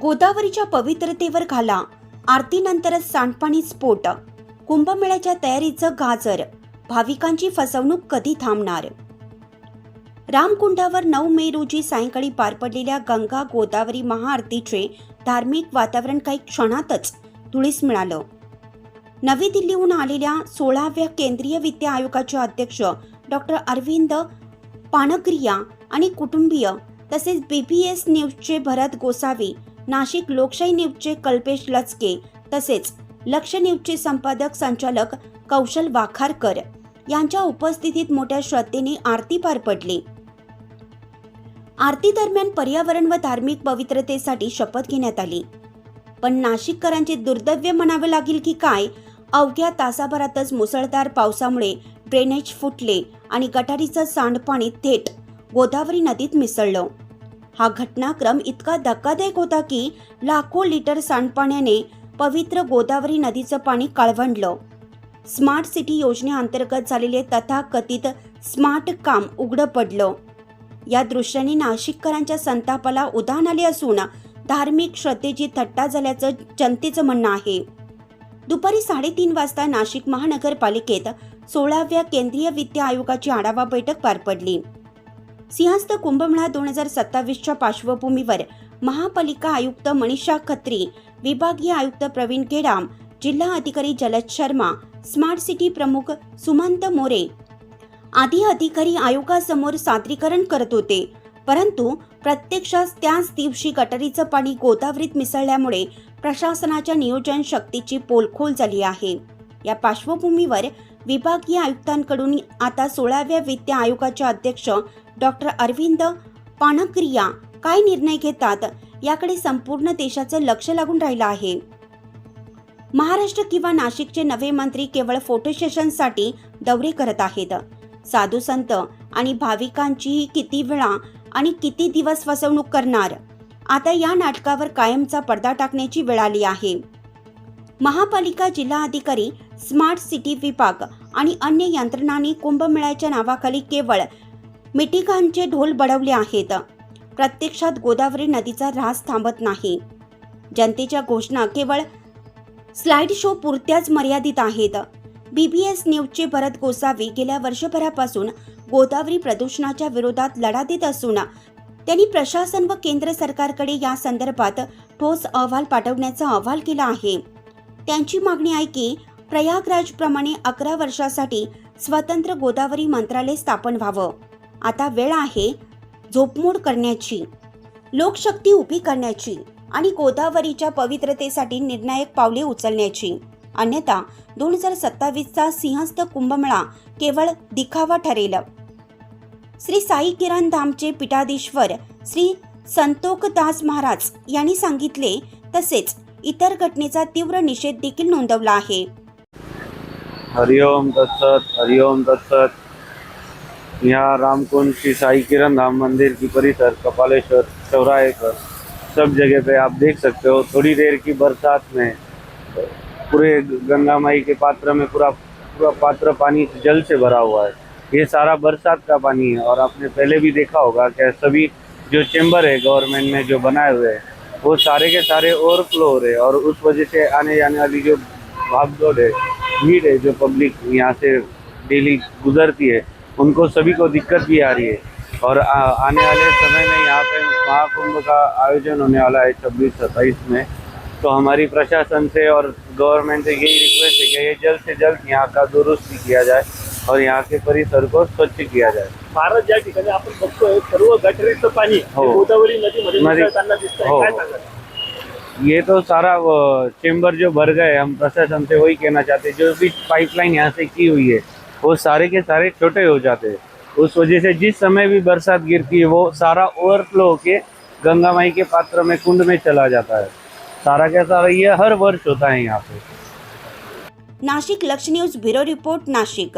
गोदावरीच्या पवित्रतेवर घाला. आरतीनंतरच सांडपाणी स्फोट. कुंभमेळ्याच्या तयारीचं गाजर. भाविकांची फसवणूक कधी थांबणार? रामकुंडावर नऊ मे रोजी सायंकाळी पार पडलेल्या गंगा गोदावरी महाआरतीचे धार्मिक वातावरण काही क्षणातच धुळीस मिळालं. नवी दिल्लीहून आलेल्या सोळाव्या केंद्रीय वित्त आयोगाचे अध्यक्ष डॉक्टर अरविंद पाणग्रिया आणि कुटुंबीय तसेच बीबीएस न्यूजचे भरत गोसावी नाशिक लोकशाही न्यूजचे कल्पेश लचके तसेच लक्ष न्यूजचे संपादक संचालक कौशल वाखारकर यांच्या उपस्थितीत मोठ्या श्रद्धेने आरती पार पडली. आरती दरम्यान पर्यावरण व धार्मिक पवित्रतेसाठी शपथ घेण्यात आली. पण नाशिककरांचे दुर्दैव्य म्हणावे लागेल की काय? अवघ्या तासाभरातच मुसळधार पावसामुळे ड्रेनेज फुटले आणि गटारीचं सांडपाणी थेट गोदावरी नदीत मिसळलं. हा घटनाक्रम इतका धक्कादायक होता की लाखो लिटर सांडपाण्याने पवित्र गोदावरी नदीचं पाणी काळवंडलं. स्मार्ट सिटी योजनेअंतर्गत झालेले तथाकथित स्मार्ट काम उघडं पडलं. या दृश्याने नाशिककरांच्या संतापाला उदाहरण आले असून धार्मिक श्रद्धेची थट्टा झाल्याचं जनतेचं म्हणणं आहे. दुपारी साडेतीन वाजता नाशिक महानगरपालिकेत सोळाव्या केंद्रीय वित्त आयोगाची आढावा बैठक पार पडली. सिंहस्थ कुंभमेळा दोन हजार सत्तावीसच्या पार्श्वभूमीवर महापालिका आयुक्त मनीषा खत्री विभागीय आयुक्त प्रवीण केडाम जिल्हा अधिकारी जलद शर्मा स्मार्ट सिटी प्रमुख सुमंत मोरे. आदी अधिकारी आयोगासमोर सादरीकरण करत होते परंतु प्रत्यक्षात त्याच दिवशी गटारीचं पाणी गोदावरीत मिसळल्यामुळे प्रशासनाच्या नियोजन शक्तीची पोलखोल झाली आहे. या पार्श्वभूमीवर विभागीय आयुक्तांकडून आता सोळाव्या वित्त आयोगाचे अध्यक्ष डॉक्टर अरविंद पाणक्रिया काय निर्णय घेतात याकडे संपूर्ण देशाचं लक्ष लागून राहिलं आहे. महाराष्ट्र किंवा नाशिकचे नवे मंत्री केवळ फोटो सेशनसाठी दौरे करत आहेत. साधू संत आणि भाविकांची किती वेळा आणि किती दिवस फसवणूक करणार? आता या नाटकावर कायमचा पडदा टाकण्याची वेळ आली आहे. महापालिका जिल्हा अधिकारी स्मार्ट सिटी विभाग आणि अन्य यंत्रणांनी कुंभमेळ्याच्या नावाखाली केवळ मिटिकांचे ढोल बडवले आहेत. प्रत्यक्षात गोदावरी नदीचा ऱ्हास थांबत नाही. जनतेच्या घोषणा केवळ स्लाइड शो पुरत्याच मर्यादित आहेत. बीबीएस न्यूजचे भरत गोसावी गेल्या वर्षभरापासून गोदावरी प्रदूषणाच्या विरोधात लढा देत असून त्यांनी प्रशासन व केंद्र सरकारकडे या संदर्भात ठोस अहवाल पाठवण्याचा अहवाल केला आहे. त्यांची मागणी आहे की प्रयागराजप्रमाणे अकरा वर्षासाठी स्वतंत्र गोदावरी मंत्रालय स्थापन व्हावं. आता वेळ आहे झोपमोड करण्याची लोकशक्ती उभी करण्याची आणि गोदावरीच्या पवित्रतेसाठी निर्णायक पावले उचलण्याची. अन्यथा दोन हजार सत्तावीसचा सिंहस्थ कुंभमेळा केवळ दिखावा ठरेल. श्री साई किरण धामचे पीठाधीश्वर श्री संतोखदास महाराज यांनी सांगितले तसेच इतर घटनेचा तीव्र निषेध देखील नोंदवला आहे. हरिओम तत्सत हरिओम तत्सत। यहाँ रामकुंड श्री साई किरण धाम मंदिर की परिसर, कपालेश्वर चौराहे पर सब जगह पे आप देख सकते हो। थोड़ी देर की बरसात में पूरे गंगा माई के पात्र में पूरा पूरा पात्र पानी जल से भरा हुआ है। ये सारा बरसात का पानी है और आपने पहले भी देखा होगा कि सभी जो चेंबर है, गवर्नमेंट में जो बनाए हुए हैं, वो सारे के सारे ओवरफ्लो हो रहे हैं और उस वजह से आने जाने वाली जो भागदौड़ है भीड़ है जो पब्लिक यहाँ से डेली गुजरती है उनको सभी को दिक्कत भी आ रही है। और आ, आने वाले समय में यहाँ पे महाकुंभ का आयोजन होने वाला है छब्बीस सत्ताईस में। तो हमारी प्रशासन से और गवर्नमेंट से यही रिक्वेस्ट है कि ये जल्द से जल्द यहाँ का दुरुस्ती किया जाए और यहाँ के परिसर को स्वच्छ किया जाए। भारत ज्या ठिकाणी आपण बघतोय सर्व गटरीचं पाणी गोदावरी नदीमध्ये नदी- मिसळताना दिसतंय. हो. काय सांगाल? ये तो सारा चेम्बर जो भर गए, हम प्रशासन से वही कहना चाहते हैं, जो भी पाइपलाइन यहाँ से की हुई है, वो सारे के सारे छोटे हो जाते हैं। उस वजह से जिस समय भी बरसात गिरती है, वो सारा ओवरफ्लो होके गंगा माई के पात्र में, कुंड में चला जाता है। सारा का सारा ये हर वर्ष होता है यहाँ पे। नाशिक लक्ष्य न्यूज़ ब्यूरो रिपोर्ट, नाशिक।